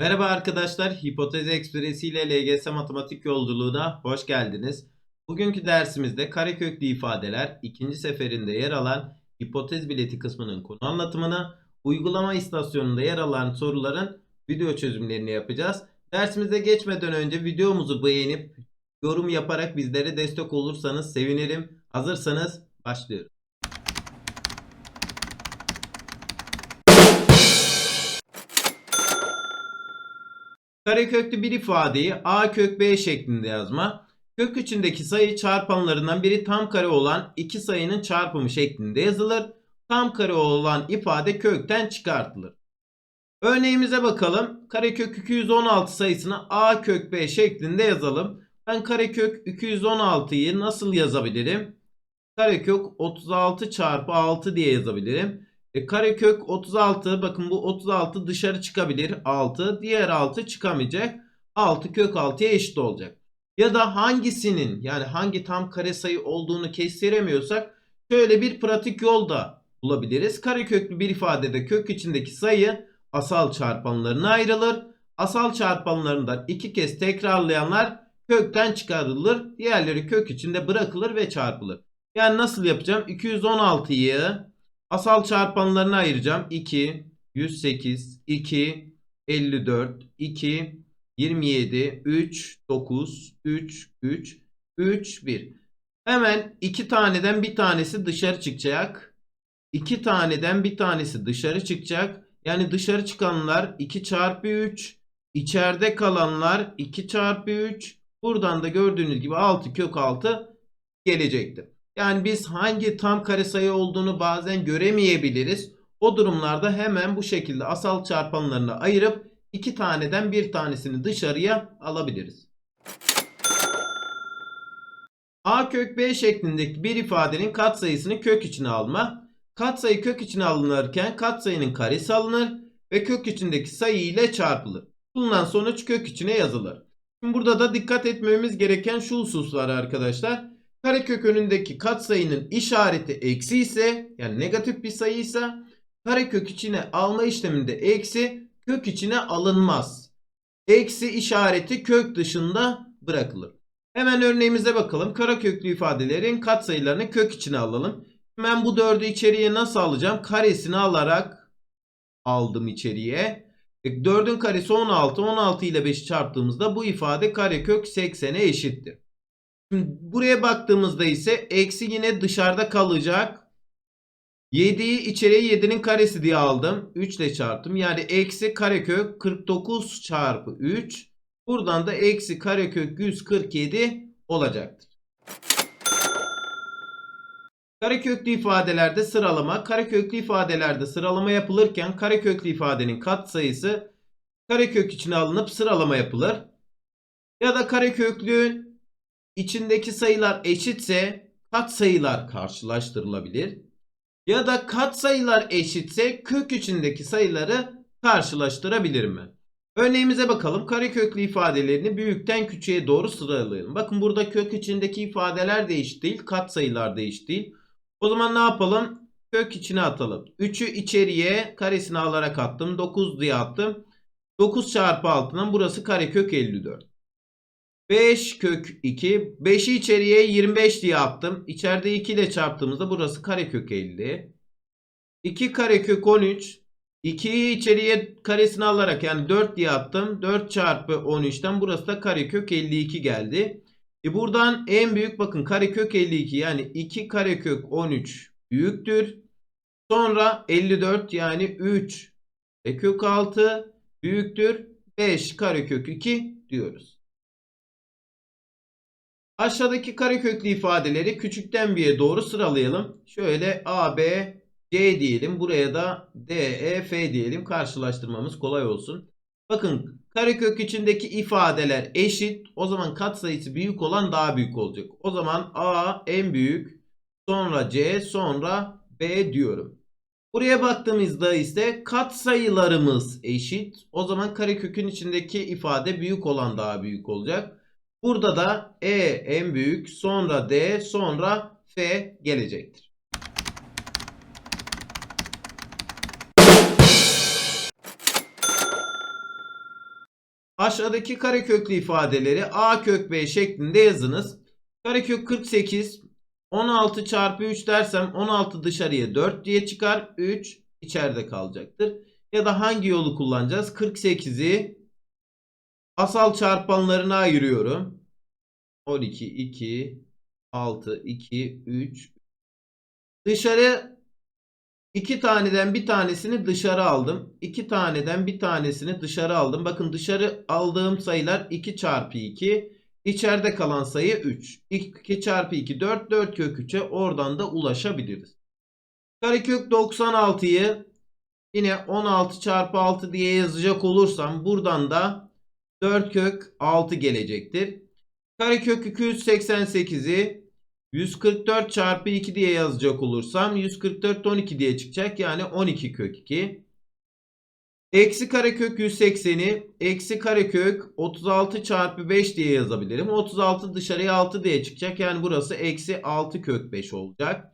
Merhaba arkadaşlar, Hipotez Ekspresi ile LGS matematik yolculuğuna hoş geldiniz. Bugünkü dersimizde kareköklü ifadeler ikinci seferinde yer alan hipotez bileti kısmının konu anlatımını, uygulama istasyonunda yer alan soruların video çözümlerini yapacağız. Dersimize geçmeden önce videomuzu beğenip yorum yaparak bizlere destek olursanız sevinirim. Hazırsanız başlıyoruz. Kareköklü bir ifadeyi a kök b şeklinde yazma. Kök içindeki sayı çarpanlarından biri tam kare olan iki sayının çarpımı şeklinde yazılır. Tam kare olan ifade kökten çıkartılır. Örneğimize bakalım. Karekök 216 sayısını a kök b şeklinde yazalım. Ben karekök 216'yı nasıl yazabilirim? Karekök 36 çarpı 6 diye yazabilirim. E, karekök 36 bakın bu 36 dışarı çıkabilir 6. Diğer 6 çıkamayacak. 6 kök 6'ya eşit olacak. Ya da hangisinin yani hangi tam kare sayı olduğunu kestiremiyorsak şöyle bir pratik yol da bulabiliriz. Kareköklü bir ifadede kök içindeki sayı asal çarpanlarına ayrılır. Asal çarpanlarından iki kez tekrarlayanlar kökten çıkarılır. Diğerleri kök içinde bırakılır ve çarpılır. Yani nasıl yapacağım? 216'yı asal çarpanlarına ayıracağım. 2, 108, 2, 54, 2, 27, 3, 9, 3, 3, 3, 1. Hemen iki taneden bir tanesi dışarı çıkacak. İki taneden bir tanesi dışarı çıkacak. Yani dışarı çıkanlar 2 çarpı 3. İçeride kalanlar 2 çarpı 3. Buradan da gördüğünüz gibi 6 kök 6 gelecektir. Yani biz hangi tam kare sayı olduğunu bazen göremeyebiliriz. O durumlarda hemen bu şekilde asal çarpanlarını ayırıp iki taneden bir tanesini dışarıya alabiliriz. A kök B şeklindeki bir ifadenin katsayısını kök içine alma. Katsayı kök içine alınırken katsayının karesi alınır ve kök içindeki sayı ile çarpılır. Bulunan sonuç kök içine yazılır. Şimdi burada da dikkat etmemiz gereken şu husus var arkadaşlar. Karekök önündeki katsayının işareti eksi ise yani negatif bir sayı ise karekök içine alma işleminde eksi kök içine alınmaz. Eksi işareti kök dışında bırakılır. Hemen örneğimize bakalım. Kareköklü ifadelerin katsayılarını kök içine alalım. Ben bu 4'ü içeriye nasıl alacağım? Karesini alarak aldım içeriye. 4'ün karesi 16. 16 ile 5'i çarptığımızda bu ifade karekök 80'e eşittir. Şimdi buraya baktığımızda ise eksi yine dışarıda kalacak. 7'yi içeriye 7'nin karesi diye aldım. 3 ile çarptım. Yani eksi karekök 49 çarpı 3. Buradan da eksi karekök 147 olacaktır. Kareköklü ifadelerde sıralama. Kareköklü ifadelerde sıralama yapılırken kareköklü ifadenin katsayısı karekök içine alınıp sıralama yapılır. Ya da kareköklüğün içindeki sayılar eşitse katsayılar karşılaştırılabilir. Ya da katsayılar eşitse kök içindeki sayıları karşılaştırabilir mi? Örneğimize bakalım. Kareköklü ifadelerini büyükten küçüğe doğru sıralayalım. Bakın burada kök içindeki ifadeler de eşit değil. Katsayılar da eşit değil. O zaman ne yapalım? Kök içine atalım. 3'ü içeriye karesini alarak attım. 9 diye attım. 9 çarpı 6'dan burası karekök 54. 5 kök 2. 5'i içeriye 25 diye attım. İçeride 2 ile çarptığımızda burası karekök 50. 2 karekök 13. 2'yi içeriye karesini alarak yani 4 diye attım. 4 çarpı 13'ten burası da karekök 52 geldi. E buradan en büyük bakın karekök 52 yani 2 karekök 13 büyüktür. Sonra 54 yani 3 e kök 6 büyüktür. 5 karekök 2 diyoruz. Aşağıdaki kareköklü ifadeleri küçükten bir'e doğru sıralayalım. Şöyle A, B, C diyelim. Buraya da D, E, F diyelim. Karşılaştırmamız kolay olsun. Bakın karekök içindeki ifadeler eşit. O zaman katsayısı büyük olan daha büyük olacak. O zaman A en büyük. Sonra C sonra B diyorum. Buraya baktığımızda ise katsayılarımız eşit. O zaman karekökün içindeki ifade büyük olan daha büyük olacak. Burada da E en büyük, sonra D, sonra F gelecektir. Aşağıdaki kareköklü ifadeleri a kök b şeklinde yazınız. Karekök 48 16 çarpı 3 dersem 16 dışarıya 4 diye çıkar. 3 içeride kalacaktır. Ya da hangi yolu kullanacağız? 48'i asal çarpanlarına ayırıyorum. 12, 2, 6, 2, 3. Dışarı iki taneden bir tanesini dışarı aldım. İki taneden bir tanesini dışarı aldım. Bakın dışarı aldığım sayılar 2 çarpı 2. İçeride kalan sayı 3. 2 çarpı 2 4. 4 kök 3'e oradan da ulaşabiliriz. Karekök 96'yı yine 16 çarpı 6 diye yazacak olursam buradan da 4 kök 6 gelecektir. Karekök 288'i 144 çarpı 2 diye yazacak olursam 144 12 diye çıkacak. Yani 12 kök 2. Eksi karekök 180'i eksi karekök 36 çarpı 5 diye yazabilirim. 36 dışarıya 6 diye çıkacak. Yani burası eksi 6 kök 5 olacak.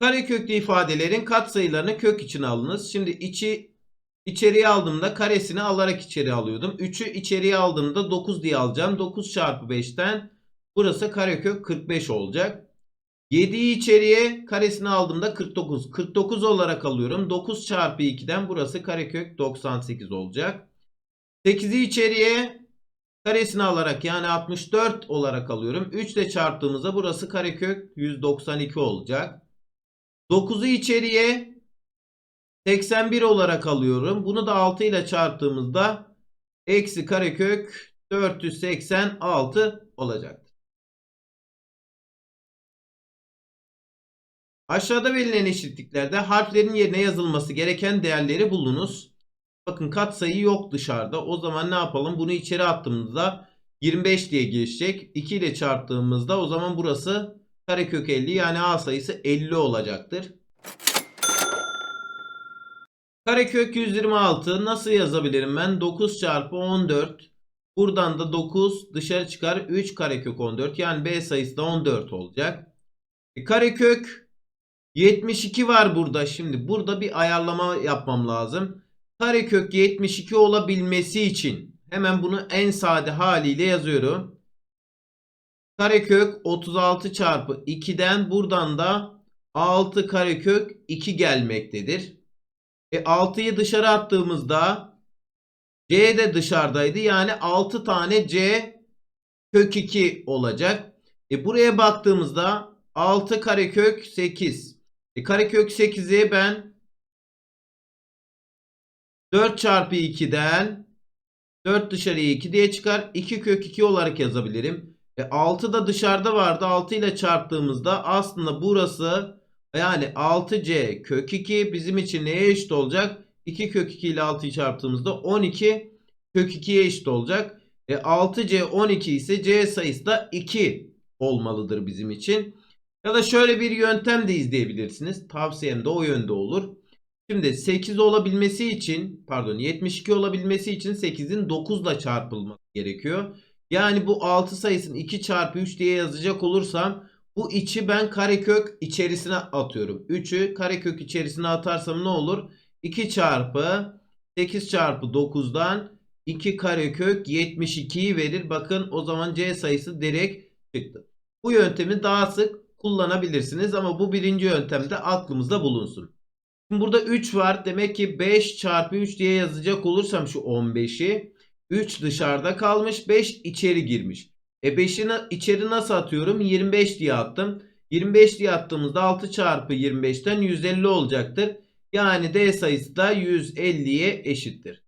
Kareköklü ifadelerin katsayılarını kök içine alınız. Şimdi içi içeriye aldığımda karesini alarak içeri alıyordum. 3'ü içeriye aldığımda 9 diye alacağım. 9 çarpı 5'ten burası karekök 45 olacak. 7'yi içeriye karesini aldığımda 49. 49 olarak alıyorum. 9 çarpı 2'den burası karekök 98 olacak. 8'i içeriye karesini alarak yani 64 olarak alıyorum. 3 ile çarptığımızda burası karekök 192 olacak. 9'u içeriye 81 olarak alıyorum. Bunu da 6 ile çarptığımızda eksi karekök 486 olacaktır. Aşağıda verilen eşitliklerde harflerin yerine yazılması gereken değerleri bulunuz. Bakın katsayı yok dışarıda. O zaman ne yapalım? Bunu içeri attığımızda 25 diye geçecek. 2 ile çarptığımızda o zaman burası karekök 50 yani A sayısı 50 olacaktır. Karekök 126 nasıl yazabilirim ben? 9 çarpı 14. Buradan da 9 dışarı çıkar. 3 karekök 14. Yani B sayısı da 14 olacak. E, karekök 72 var burada. Şimdi burada bir ayarlama yapmam lazım. Karekök 72 olabilmesi için hemen bunu en sade haliyle yazıyorum. Karekök 36 çarpı 2'den buradan da 6 karekök 2 gelmektedir. E 6'yı dışarı attığımızda C de dışarıdaydı. Yani 6 tane C kök 2 olacak. E buraya baktığımızda 6 karekök 8. E karekök 8'i ben 4 çarpı 2'den 4 dışarıya 2 diye çıkar. 2 kök 2 olarak yazabilirim. E 6 da dışarıda vardı. 6 ile çarptığımızda aslında burası yani 6c kök 2 bizim için neye eşit olacak? 2 kök 2 ile 6'yı çarptığımızda 12 kök 2'ye eşit olacak. E 6c 12 ise c sayısı da 2 olmalıdır bizim için. Ya da şöyle bir yöntem de izleyebilirsiniz. Tavsiyem de o yönde olur. Şimdi 8 olabilmesi için pardon 72 olabilmesi için 8'in 9 ile çarpılması gerekiyor. Yani bu 6 sayısını 2 çarpı 3 diye yazacak olursam bu içi ben karekök içerisine atıyorum. 3'ü karekök içerisine atarsam ne olur? 2 çarpı 8 çarpı 9'dan 2 karekök 72'yi verir. Bakın o zaman C sayısı direkt çıktı. Bu yöntemi daha sık kullanabilirsiniz ama bu birinci yöntemde aklımızda bulunsun. Şimdi burada 3 var. Demek ki 5 çarpı 3 diye yazacak olursam şu 15'i 3 dışarıda kalmış 5 içeri girmiş. E 5'i içeri nasıl atıyorum? 25 diye attım. 25 diye attığımızda 6 çarpı 25'ten 150 olacaktır. Yani D sayısı da 150'ye eşittir.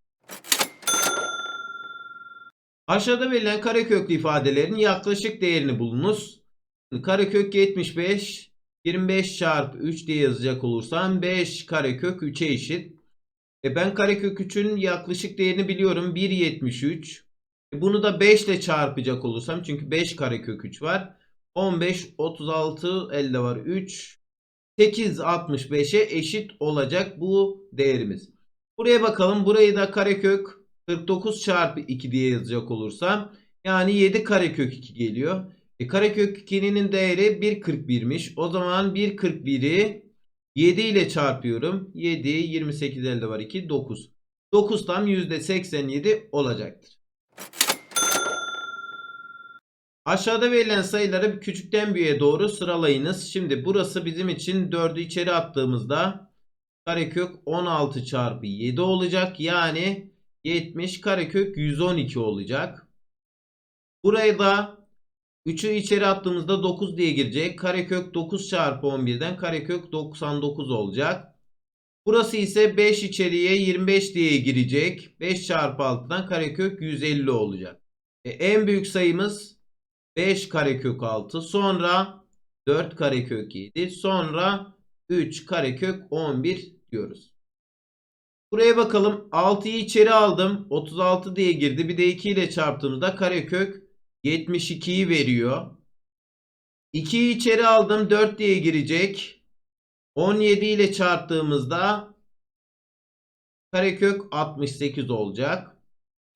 Aşağıda verilen kareköklü ifadelerin yaklaşık değerini bulunuz. Karekök 75 25 çarpı 3 diye yazacak olursam 5 karekök 3'e eşit. E ben karekök 3'ün yaklaşık değerini biliyorum. 1.73. Bunu da 5 ile çarpacak olursam çünkü 5 karekök 3 var. 15, 36, elde var 3. 8, 65'e eşit olacak bu değerimiz. Buraya bakalım. Burayı da karekök 49 çarpı 2 diye yazacak olursam yani 7 karekök 2 geliyor. E, karekök 2'nin değeri 1.41'miş. O zaman 1.41'i 7 ile çarpıyorum. 7, 28 elde var 2, 9. 9 tam %87 olacaktır. Aşağıda verilen sayıları küçükten büyüğe doğru sıralayınız. Şimdi burası bizim için 4'ü içeri attığımızda karekök 16 çarpı 7 olacak. Yani 70 karekök 112 olacak. Burayı da 3'ü içeri attığımızda 9 diye girecek. Karekök 9 çarpı 11'den karekök 99 olacak. Burası ise 5 içeriye 25 diye girecek. 5 çarpı 6'dan karekök 150 olacak. E, en büyük sayımız 5 karekök 6. Sonra 4 karekök 7. Sonra 3 karekök 11 diyoruz. Buraya bakalım. 6'yı içeri aldım. 36 diye girdi. Bir de 2 ile çarptığımızda karekök 72'yi veriyor. 2'yi içeri aldım. 4 diye girecek. 17 ile çarptığımızda karekök 68 olacak.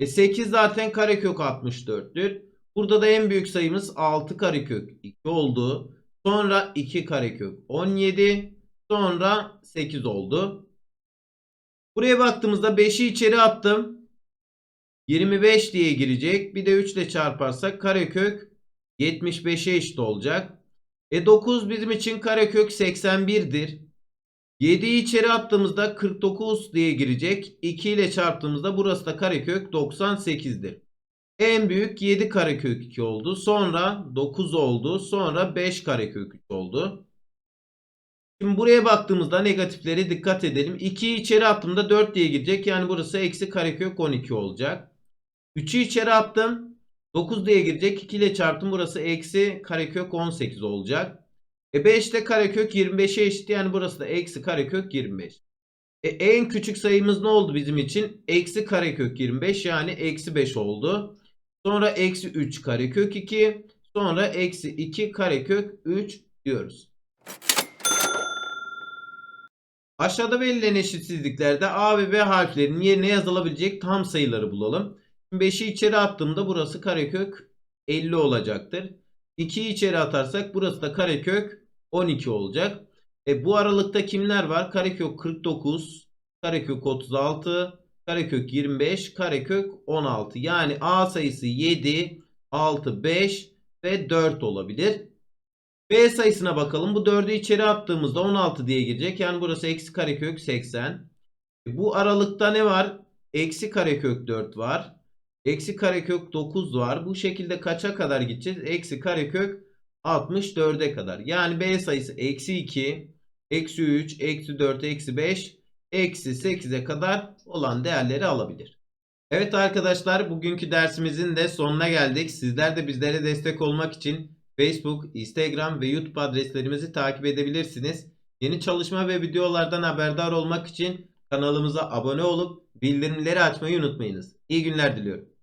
E 8 zaten karekök 64'tür. Burada da en büyük sayımız 6 karekök 2 oldu. Sonra 2 karekök 17. Sonra 8 oldu. Buraya baktığımızda 5'i içeri attım. 25 diye girecek. Bir de 3 ile çarparsak karekök 75'e eşit olacak. E 9 bizim için karekök 81'dir. 7'yi içeri attığımızda 49 diye girecek. 2 ile çarptığımızda burası da karekök 98'dir. En büyük 7 karekök 2 oldu. Sonra 9 oldu. Sonra 5 karekök 3 oldu. Şimdi buraya baktığımızda negatiflere dikkat edelim. 2'yi içeri attığımda 4 diye girecek. Yani burası eksi karekök 12 olacak. 3'ü içeri attım. 9 diye girecek. 2 ile çarptım. Burası eksi karekök 18 olacak. E 5 de karekök 25'e eşit. Yani burası da eksi karekök 25. E en küçük sayımız ne oldu bizim için? Eksi karekök 25 yani eksi 5 oldu. Sonra eksi 3 karekök 2. Sonra eksi 2 karekök 3 diyoruz. Aşağıda verilen eşitsizliklerde A ve B harflerinin yerine yazılabilecek tam sayıları bulalım. 5'i içeri attığımda burası karekök 50 olacaktır. 2'yi içeri atarsak burası da karekök 12 olacak. E bu aralıkta kimler var? Karekök 49, karekök 36, karekök 25, karekök 16. Yani A sayısı 7, 6, 5 ve 4 olabilir. B sayısına bakalım. Bu 4'ü içeri attığımızda 16 diye girecek. Yani burası eksi karekök 80. E bu aralıkta ne var? Eksi karekök 4 var. Eksi karekök 9 var. Bu şekilde kaça kadar gideceğiz? Eksi karekök 64'e kadar. Yani B sayısı eksi 2, eksi 3, eksi 4, eksi 5, eksi 8'e kadar olan değerleri alabilir. Evet arkadaşlar bugünkü dersimizin de sonuna geldik. Sizler de bizlere destek olmak için Facebook, Instagram ve YouTube adreslerimizi takip edebilirsiniz. Yeni çalışma ve videolardan haberdar olmak için kanalımıza abone olup bildirimleri açmayı unutmayınız. İyi günler diliyorum.